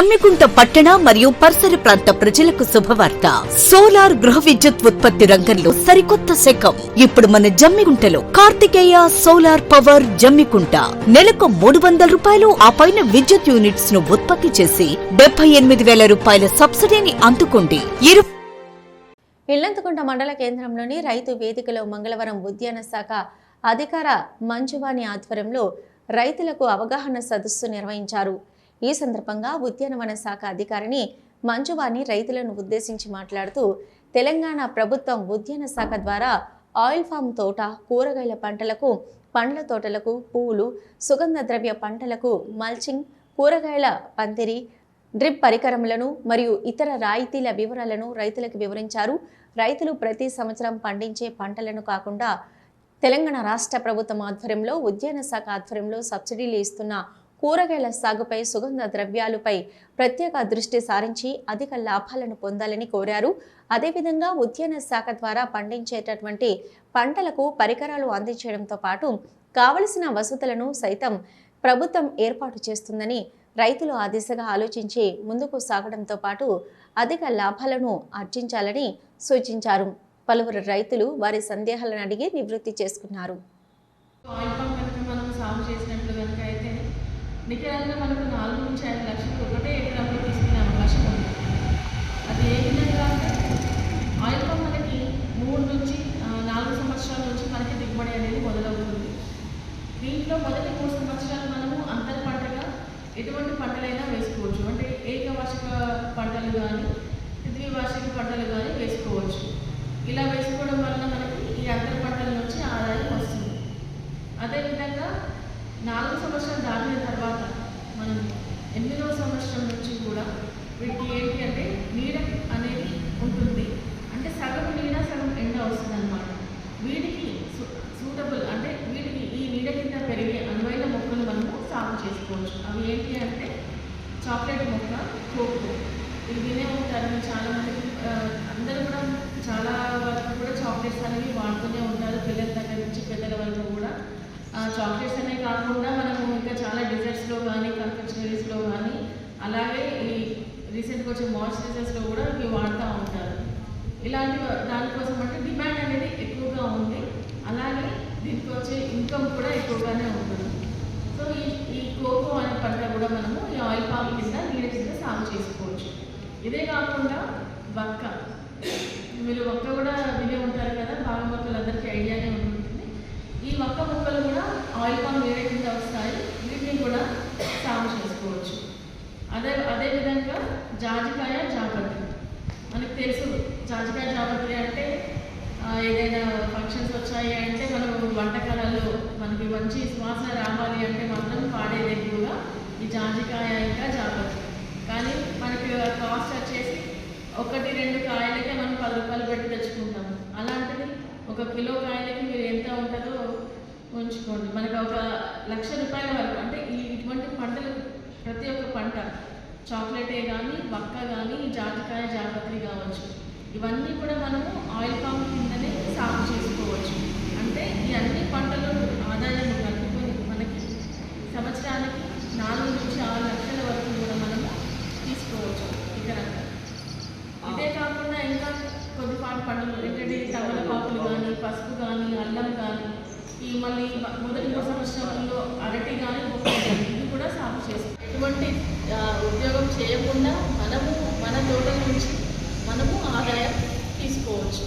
జమ్మికుంట పట్టణ మరియు పరిసర ప్రాంత ప్రజలకు శుభవార్త. సోలార్ గృహ విద్యుత్ ఉత్పత్తి రంగంలో సరికొత్త శకం. ఇప్పుడు మన జమ్మికుంటలో కార్తికేయ సోలార్ పవర్ జమ్మికుంట. నెలకు మూడు వందల రూపాయలు ఆ పైన విద్యుత్ యూనిట్స్ను ఉత్పత్తి చేసి డెబ్బై ఎనిమిది వేల రూపాయల సబ్సిడీని అందుకోండి. ఇరు ఇల్లంతకుంట మండల కేంద్రంలోని రైతు వేదికలో మంగళవారం ఉద్యాన శాఖ అధికార మంజువాణి ఆధ్వర్యంలో రైతులకు అవగాహన సదస్సు నిర్వహించారు. ఈ సందర్భంగా ఉద్యానవన శాఖ అధికారిని మంజువాణి రైతులను ఉద్దేశించి మాట్లాడుతూ తెలంగాణ ప్రభుత్వం ఉద్యాన శాఖ ద్వారా ఆయిల్ ఫామ్ తోట కూరగాయల పంటలకు పండ్ల తోటలకు పువ్వులు సుగంధ ద్రవ్య పంటలకు మల్చింగ్ కూరగాయల పందిరి డ్రిప్ పరికరములను మరియు ఇతర రాయితీల వివరాలను రైతులకు వివరించారు. రైతులు ప్రతి సంవత్సరం పండించే పంటలను కాకుండా తెలంగాణ రాష్ట్ర ప్రభుత్వం ఆధ్వర్యంలో ఉద్యాన శాఖ ఆధ్వర్యంలో సబ్సిడీలు ఇస్తున్న కూరగాయల సాగుపై సుగంధ ద్రవ్యాలపై ప్రత్యేక దృష్టి సారించి అధిక లాభాలను పొందాలని కోరారు. అదేవిధంగా ఉద్యాన శాఖ ద్వారా పండించేటటువంటి పంటలకు పరికరాలు అందించడంతో పాటు కావలసిన వసతులను సైతం ప్రభుత్వం ఏర్పాటు చేస్తుందని రైతులు ఆ దిశగా ఆలోచించి ముందుకు సాగడంతో పాటు అధిక లాభాలను ఆర్జించాలని సూచించారు. పలువురు రైతులు వారి సందేహాలను అడిగి నివృత్తి చేసుకున్నారు. నికరంగా మనకు నాలుగు నుంచి ఐదు లక్షలు ఒకటే ఎకరంలో తీసుకునే అవకాశం ఉంది. అది ఏ విధంగా అంటే ఆయిల్ మనకి మూడు నుంచి నాలుగు సంవత్సరాల నుంచి మనకి దిగుబడి అనేది మొదలవుతుంది. దీంట్లో మొదటి మూడు సంవత్సరాలు మనము అంతర పంటగా ఎటువంటి పంటలైనా వేసుకోవచ్చు. అంటే ఏకవార్షిక పంటలు కానీ ద్వివార్షిక పంటలు కానీ వేసుకోవచ్చు. ఇలా వేసుకోవడం వలన మనకి ఈ అంతర పంటల నుంచి ఆదాయం వస్తుంది అదేవిధంగా నాలుగు సంవత్సరాలు దాటిన తర్వాత మనం ఎనిమిదవ సంవత్సరం నుంచి కూడా వీటికి ఏంటి అంటే నీడ అనేది ఉంటుంది అంటే సగం నీడ సగం ఎండ వస్తుంది అనమాట వీటికి సూటబుల్ అంటే వీటికి ఈ నీడ కింద పెరిగే అనువైన మొక్కలు మనము సాగు చేసుకోవచ్చు అవి ఏంటి అంటే చాక్లెట్ మొక్క కోకో. ఇవి వినే ఉంటారు. చాలామంది అందరూ కూడా చాలా వరకు కూడా చాక్లెట్స్ అనేవి వాడుతూనే ఉంటారు. పిల్లల దగ్గర నుంచి పెద్దల వరకు కూడా. ఆ చాక్లెట్స్ అనే కాకుండా మనము ఇంకా చాలా డిజర్ట్స్లో కానీ కన్ఫెక్షనరీస్లో కానీ అలాగే ఈ రీసెంట్గా వచ్చే మాయిశ్చరైజర్స్లో కూడా ఇవి వాడుతూ ఉంటారు. ఇలాంటి దానికోసం అంటే డిమాండ్ అనేది ఎక్కువగా ఉంది. అలాగే దీనికి వచ్చే ఇన్కమ్ కూడా ఎక్కువగానే ఉంటుంది. సో ఈ ఈ కోకో అనే పంట కూడా మనము ఈ ఆయిల్ పామ్ కింద నీడ కింద సాగు చేసుకోవచ్చు. ఇదే కాకుండా బక్క మీరు ఒక్క కూడా వినే ఉంటారు కదా బాగా మొక్కలు అందరికీ ఐడియానే ఉంటుంది. ఈ మొక్క మొక్కలు కూడా ఆయిల్ పామ్ వేరే కింద వస్తాయి వీటిని కూడా సాగు చేసుకోవచ్చు. అదే అదేవిధంగా జాజికాయ జాపత్రి. మనకు తెలుసు జాజికాయ జాపత్రి అంటే ఏదైనా ఫంక్షన్స్ వచ్చాయి అంటే మనం వంటకాలు మనకి మంచి సువాసన రావాలి అంటే మాత్రం పాడేది ఎక్కువగా ఈ జాజికాయ ఇంకా జాపత్రి కానీ మనకి కాస్ట్ వచ్చేసి ఒకటి రెండు కాయలకే మనం పది రూపాయలు పెట్టి తెచ్చుకుంటాము అలాంటిది ఒక కిలో కాయలకి మీరు ఎంత ఉంటుందో ఉంచుకోండి. మనకు ఒక లక్ష రూపాయల వరకు అంటే ఈ ఇటువంటి పంటలు ప్రతి ఒక్క పంట చాక్లెటే కానీ వక్క కానీ జాజికాయ జాపత్రి కావచ్చు. ఇవన్నీ కూడా మనము ఆయిల్ పామ్ కిందనే సాగు చేసుకోవచ్చు. అంటే ఈ అన్ని పంటలు ఆదాయం కలుపుకొని మనకి సంవత్సరానికి నాలుగు నుంచి ఆరు లక్షల వరకు కూడా మనము తీసుకోవచ్చు ఇకరంగా ఇదే కాకుండా ఇంకా కొద్దిపాటి పండుగలు ఏంటంటే తమలపాకులు కానీ పసుపు కానీ అల్లం కానీ ఈ మళ్ళీ మొదటి మూడు సంవత్సరాలలో అరటి కానీ ఇది కూడా సాగు చేస్తాం. ఎటువంటి ఉద్యోగం చేయకుండా మనము మన తోటల నుంచి మనము ఆదాయం తీసుకోవచ్చు.